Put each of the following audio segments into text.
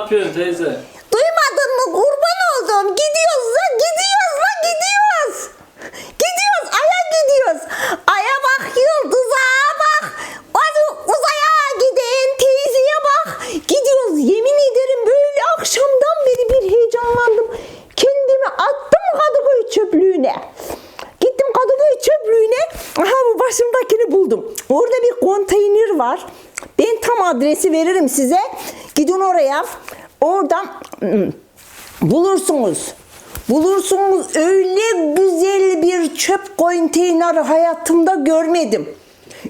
yapıyorsun teyze? Duymadın mı kurban oldum. Gidiyoruz la gidiyoruz la gidiyoruz. Gidiyoruz aya gidiyoruz. Aya bak yıldıza bak. Hadi uzaya giden teyzeye bak. Gidiyoruz yemin ederim böyle akşamdan beri bir heyecanlandım. Kendimi attım Kadıköy çöplüğüne. Gittim Kadıköy çöplüğüne. Aha bu başımdakini buldum. Orada bir konteyner var. Ben tam adresi veririm size. Gidin oraya. Oradan hmm, bulursunuz. Bulursunuz öyle güzel bir çöp konteyneri hayatımda görmedim.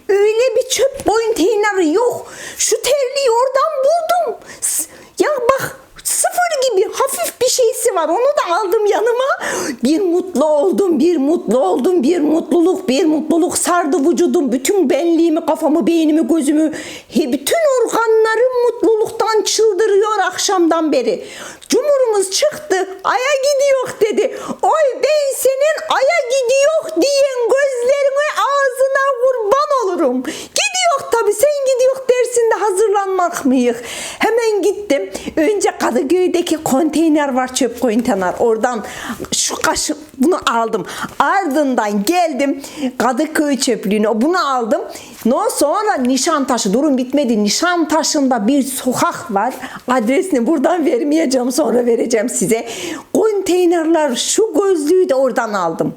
Öyle bir çöp konteyneri yok. Şu terliği oradan buldum. Ya bak şeysi var. Onu da aldım yanıma. Bir mutlu oldum, bir mutlu oldum, bir mutluluk, bir mutluluk sardı vücudum. Bütün benliğimi, kafamı, beynimi, gözümü. Bütün organlarım mutluluktan çıldırıyor akşamdan beri. Cumhurumuz çıktı, aya gidiyor dedi. Oy ben senin aya gidiyor diyen gözlerine ağzına kurban olurum. Gidiyor tabi sen gidiyor dersinde hazırlanmak mıyız? Kadıköy'deki konteyner var çöp konteyner. Oradan şu kaşı bunu aldım. Ardından geldim Kadıköy çöplüğüne bunu aldım. No sonra Nişantaşı durum bitmedi. Nişantaşı'nda bir sokak var. Adresini buradan vermeyeceğim sonra vereceğim size. Konteynerler şu gözlüğü de oradan aldım.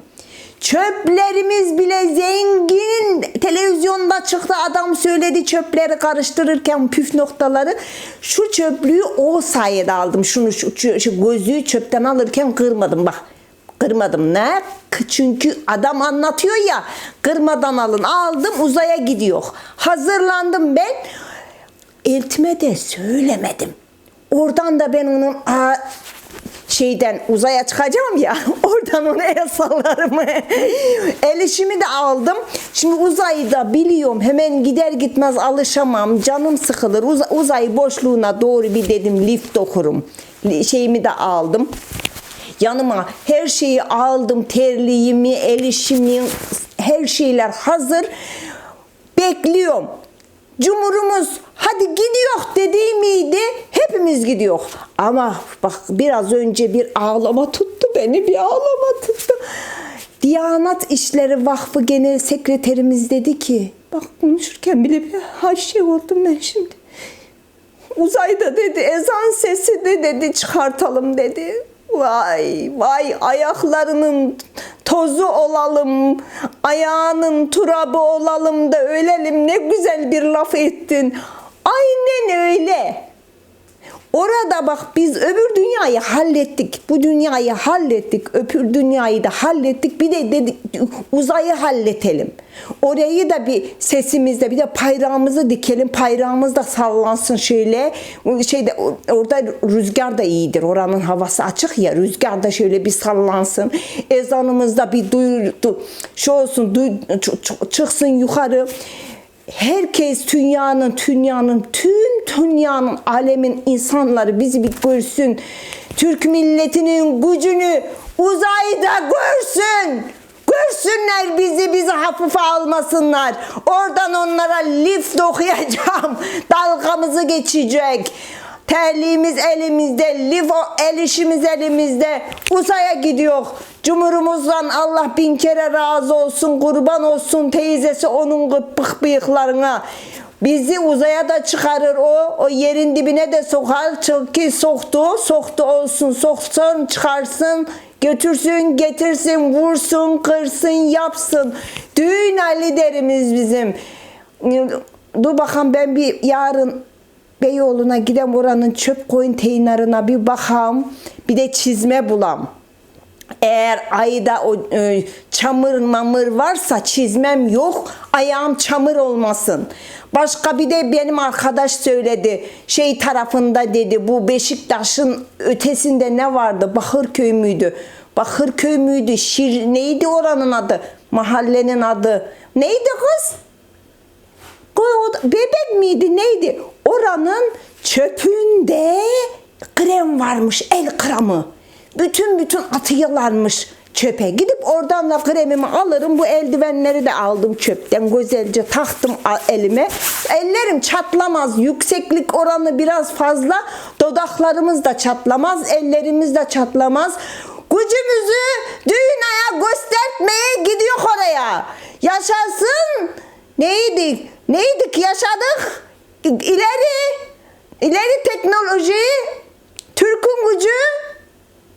Çöplerimiz bile zengin. Televizyonda çıktı adam söyledi çöpleri karıştırırken püf noktaları. Şu çöplüğü o sayede aldım. Şunu şu, şu, şu gözlüğü çöpten alırken kırmadım bak. Kırmadım ne? Çünkü adam anlatıyor ya kırmadan alın aldım uzaya gidiyor. Hazırlandım ben. Eltime de söylemedim. Oradan da ben onun "Aa, şeyden uzaya çıkacağım ya oradan ona el sallarım. el işimi de aldım. Şimdi uzayı da biliyorum hemen gider gitmez alışamam. Canım sıkılır. Uz- uzay boşluğuna doğru bir dedim lift okurum. Şeyimi de aldım. Yanıma her şeyi aldım. Terliğimi, el işimi, her şeyler hazır. Bekliyorum. Cumhurumuz hadi gidiyor dediği miydi? Hepimiz gidiyor. Ama bak biraz önce bir ağlama tuttu beni bir ağlama tuttu. Diyanet İşleri Vakfı Genel Sekreterimiz dedi ki bak konuşurken bile bir her şey oldum ben şimdi. Uzayda dedi ezan sesi de dedi çıkartalım dedi. Vay vay ayaklarının tozu olalım, ayağının turabı olalım da ölelim ne güzel bir laf ettin. Aynen öyle. Orada bak biz öbür dünyayı hallettik. Bu dünyayı hallettik. Öbür dünyayı da hallettik. Bir de dedik uzayı halletelim. Orayı da bir sesimizle bir de payrağımızı dikelim. Payrağımız da sallansın şöyle. Şeyde orada rüzgar da iyidir. Oranın havası açık ya. Rüzgar da şöyle bir sallansın. Ezanımız da bir duyuldu. Şu olsun duy, çıksın yukarı herkes dünyanın, dünyanın, tüm dünyanın, alemin insanları bizi bir görsün. Türk milletinin gücünü uzayda görsün. Görsünler bizi, bizi hafife almasınlar. Oradan onlara lift okuyacağım. Dalgamızı geçecek. Terliğimiz elimizde, lif el işimiz elimizde. Uzaya gidiyor. Cumhurumuzdan Allah bin kere razı olsun, kurban olsun teyzesi onun gıpık bıyıklarına. Bizi uzaya da çıkarır o, o yerin dibine de sokar. Çünkü soktu, soktu olsun, soksun, çıkarsın, götürsün, getirsin, vursun, kırsın, yapsın. Dünya liderimiz bizim. Dur bakalım ben bir yarın Beyoğlu'na gidem oranın çöp konteynerına bir bakam. Bir de çizme bulam. Eğer ayda o e, çamur mamır varsa çizmem yok. Ayağım çamur olmasın. Başka bir de benim arkadaş söyledi. Şey tarafında dedi bu Beşiktaş'ın ötesinde ne vardı? Bakırköy müydü? Bakırköy müydü? Şir neydi oranın adı? Mahallenin adı. Neydi kız? Bebek miydi neydi? Oranın çöpünde krem varmış el kremi. Bütün bütün atıyorlarmış çöpe. Gidip oradan da kremimi alırım. Bu eldivenleri de aldım çöpten. Güzelce taktım elime. Ellerim çatlamaz. Yükseklik oranı biraz fazla. Dodaklarımız da çatlamaz. Ellerimiz de çatlamaz. Gücümüzü dünyaya göstermeye gidiyor oraya. Yaşasın. Neydik? Neydik yaşadık? İleri. İleri teknoloji. Türk'ün gücü.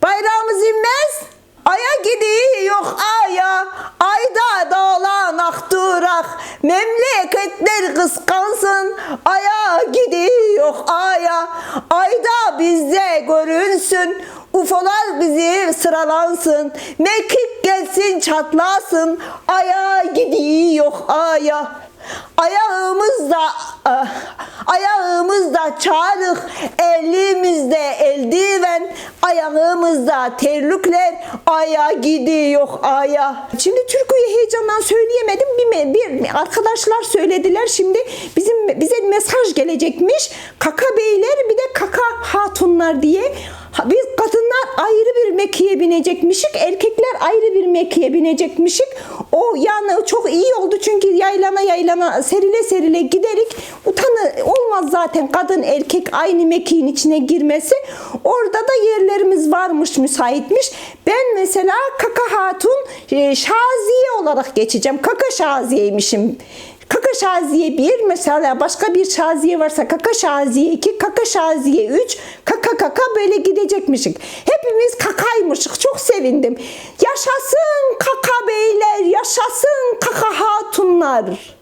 Bayrağımız inmez. Aya gidiyor aya. Ayda dağlan aktırak. Memleketler kıskansın. Aya gidiyor aya. Ayda bizde görünsün. UFO'lar bizi sıralansın. Mekik gelsin çatlasın. Aya gidiyor aya. Ayağımızda ah, ayağımızda çarık, elimizde eldiven, ayağımızda terlikler, aya gidiyor aya. Şimdi türküyü heyecandan söyleyemedim. Bir, bir arkadaşlar söylediler. Şimdi bizim bize mesaj gelecekmiş. Kaka beyler bir de kaka hatunlar diye. Biz kadınlar mekiğe binecekmişik, erkekler ayrı bir mekiğe binecekmişik. O yani çok iyi oldu çünkü yaylana yaylana serile serile giderik. Utanı olmaz zaten kadın erkek aynı mekiğin içine girmesi. Orada da yerlerimiz varmış, müsaitmiş. Ben mesela Kaka Hatun e, Şaziye olarak geçeceğim. Kaka Şaziyeymişim. Kaka Şaziye 1 mesela başka bir Şaziye varsa Kaka Şaziye 2, Kaka Şaziye 3, Kaka Kaka böyle gidecekmişik. Hepimiz kakaymışık. Çok sevindim. Yaşasın kaka beyler, yaşasın kaka hatunlar.